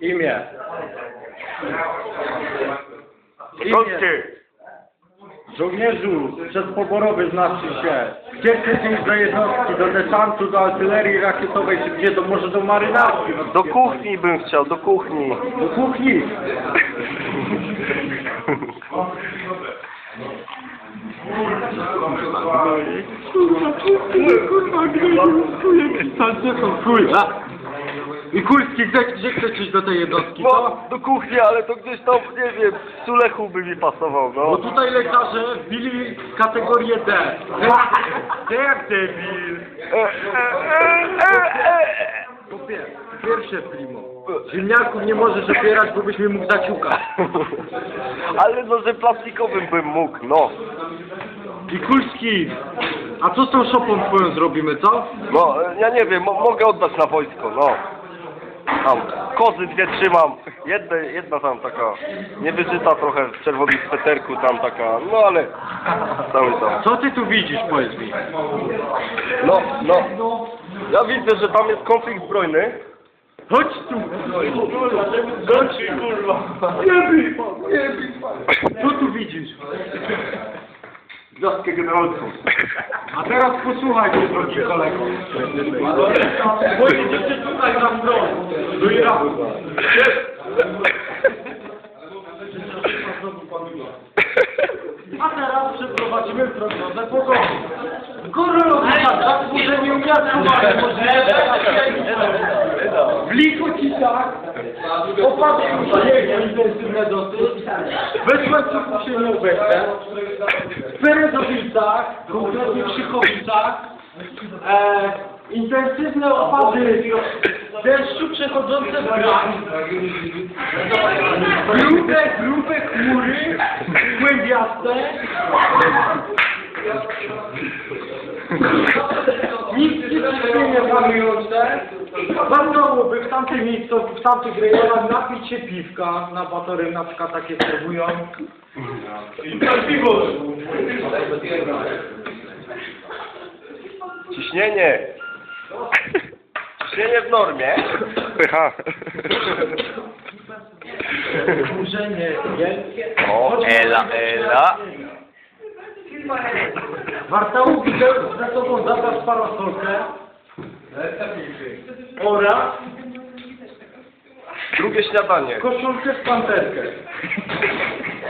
Imię. Imię. Żołnierzu, przedpoborowy znaczy się. Gdzie iść do jednostki, do desantu, do artylerii rakietowej, czy gdzie, do, może do marynarki? No, Do kuchni bym chciał, do kuchni. Do kuchni. Kurwa, kurwa, I Kulski, gdzie, gdzie chcesz iść do tej jednostki, co? No, do kuchni, ale to gdzieś tam, nie wiem, w Sulechu by mi pasował, Bo no. tutaj lekarze wbili kategorię D. D jak debil. E, e, e, e, e. Po pier- pierwsze primo. Ziemniaków nie możesz opierać, bo byś mi mógł zaciukać. Ale no, że plastikowym bym mógł, no. I Kulski, a co z tą szopą twoją zrobimy, co? No, e, ja nie wiem, mo mogę oddać na wojsko, no. Tam, kozy dwie trzymam. Jedna, jedna tam taka niewyżyta trochę w czerwonym sweterku, tam taka, no ale cały tam. Co ty tu widzisz, powiedz mi? No, no. Ja widzę, że tam jest konflikt zbrojny. Chodź tu! Chodź, kurwa. Nie bij, nie bij. Co tu widzisz? A teraz posłuchaj drogi kolego. Pojedziecie tutaj na front, do Iraku. A teraz przeprowadzimy prognozę pogody. Gorąca, zaburzenie umiarkowane, w Likocicach opady śniegu intensywne dosyć, we Słońcu się nie obecne, w Berezowicach, konkretnie w Krzychowicach, e, intensywne opady deszczu przechodzące w brak, grube, grube chmury, głębiaste, panujące, warto by w tamtej miejscu, w tamtych rejonach napić się piwka, na batorym na przykład takie serwują. Ciśnienie. Ciśnienie w normie. Pycha. Burzenie wielkie. O, ela, ela. Wartałuki ze- ze sobą zabrać parasolkę oraz Drugie śniadanie. koszulkę z panterkę.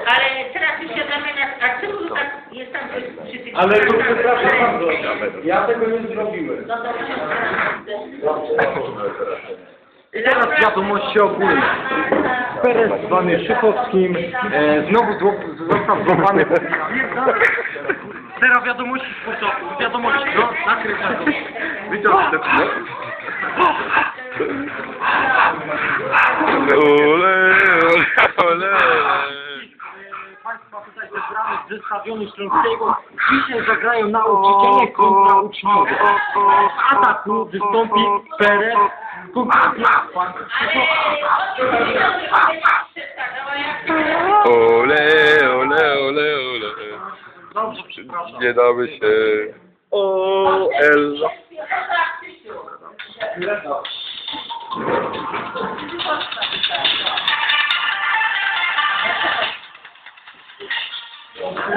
Ale teraz już siadamy na... A czemu tak jest tam coś przy tym... Ale to przepraszam bardzo, ja tego nie zrobiłem. No to Teraz wiadomości ogólne. Perez zwany Szychowskim e, znowu zło- został złapany. Teraz wiadomości sportowe. Wiadomości, no, nakryta. Witam do Ole, ole, ole. Państwa tutaj zebrane z zestawionu Śląskiego dzisiaj zagrają nauczyciele kontra uczniowie. W ataku wystąpi Perez, konkretnie pan Dobrze, przepraszam. Nie damy się. O, Ella.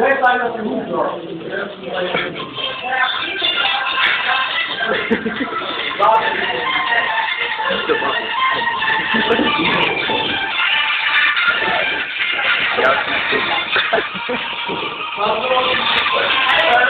Łezaj na Well,